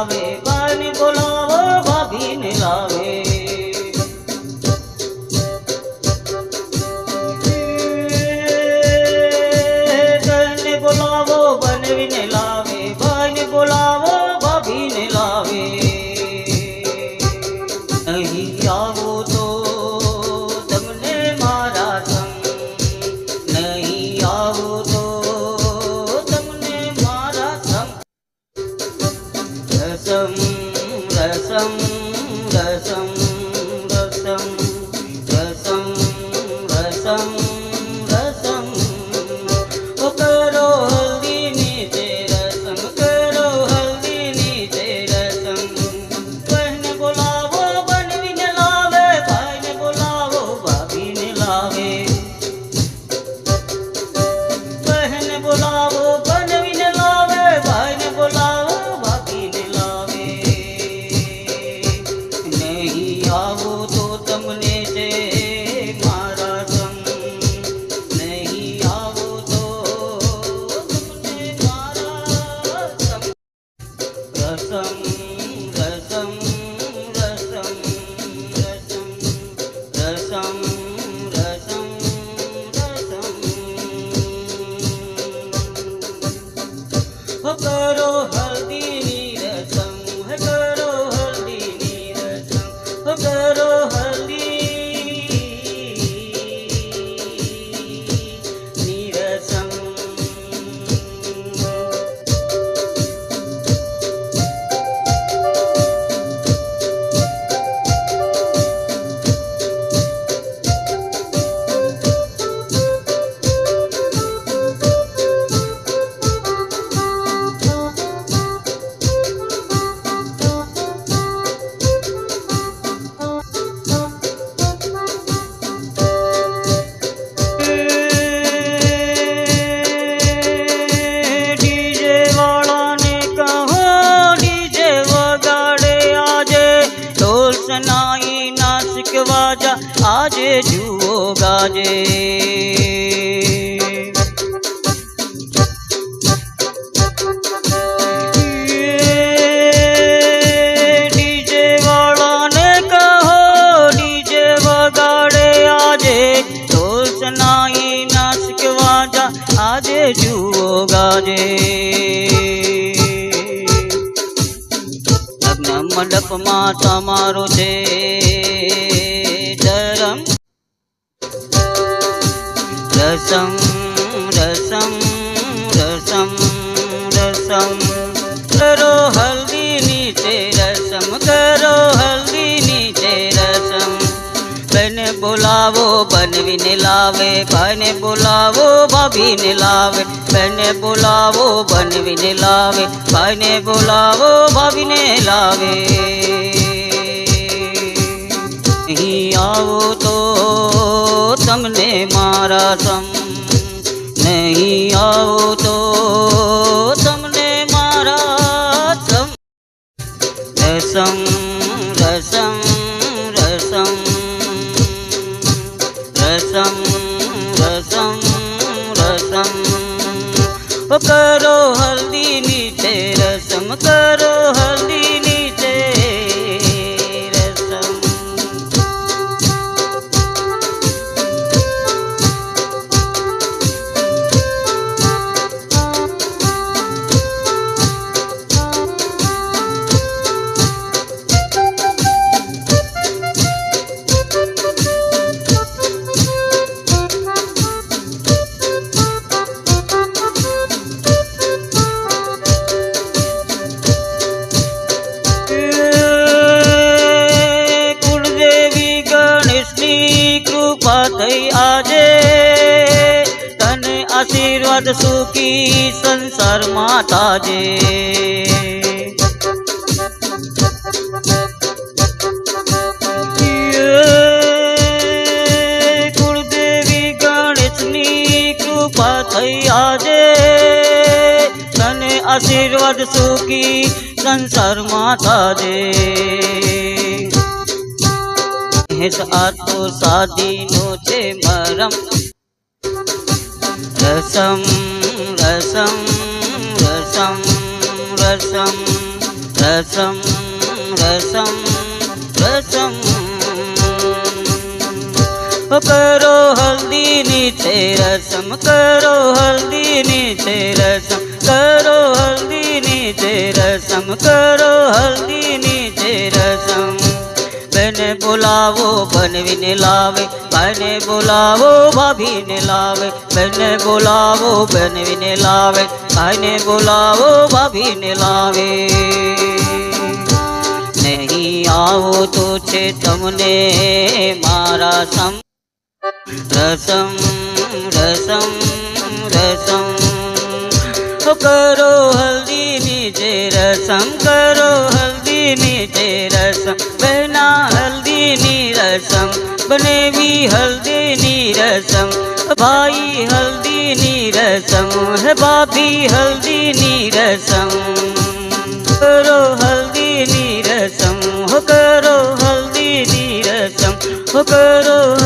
લાવે ભાઈને બોલાવો ભાભીને લાવે. બોલાવો બનવીને લાવે ભાઈને બોલાવો. రసం రసం. হতারো આજે. આજે જુઓ ગાજે. લગ્ન મંડપમાં તમારો છે ધરમ રસમ રસમ રસમ રસમ કરો હલ્દી નીચે રસમ કરો હલ્દી નીચે રસમ બને બોલાવો બનવીને લાવે બને બોલાવો ભાભીને લાવે બને બોલાવો બનવીને લાવે બને બોલાવો ભાભીને લાવે અહીં આવો તો તમને મારા સમ નહીં આવો તો તમને મારા સમ રસમ રસમ રસમ રસમ રસમ રસમ કરો હલ્દી નીચે રસમ, કરો થઈ આજે તને આશીર્વાદ સુખી સંસારમાં તાજે યે કુળદેવી ગણેશની કૃપા થઈ આજે તને આશીર્વાદ સુખી સંસારમાં તાજે હેત આ તો સાદીનો છે મરમ. રસમ રસમ રસમ રસમ રસમ રસમ રસમ. કરો હલ્દીની છે રસમ, કરો હલ્દીની છે રસમ, કરો હલ્દીની છે રસમ, કરો હલ્દીની બોલાવો, બનવીને લાવે ભાઈને બોલાવો, ભાભીને લાવે, બેને બોલાવો, બનવીને લાવે ભાઈને બોલાવો, ભાભીને લાવે. નહીં આવો તો છે તમને મારા સમ, રસમ રસમ રસમ. કરો હલ્દીની જે રસમ, કરો હલ્દીની જે રસમ, બહેના હલ્દીની રસમ, બનેવી હલ્દીની રસમ, ભાઈ હલ્દીની રસમ, હે ભાભી હલ્દીની રસમ. કરો હલ્દીની રસમ, હો કરો હલ્દીની રસમ, હો કરો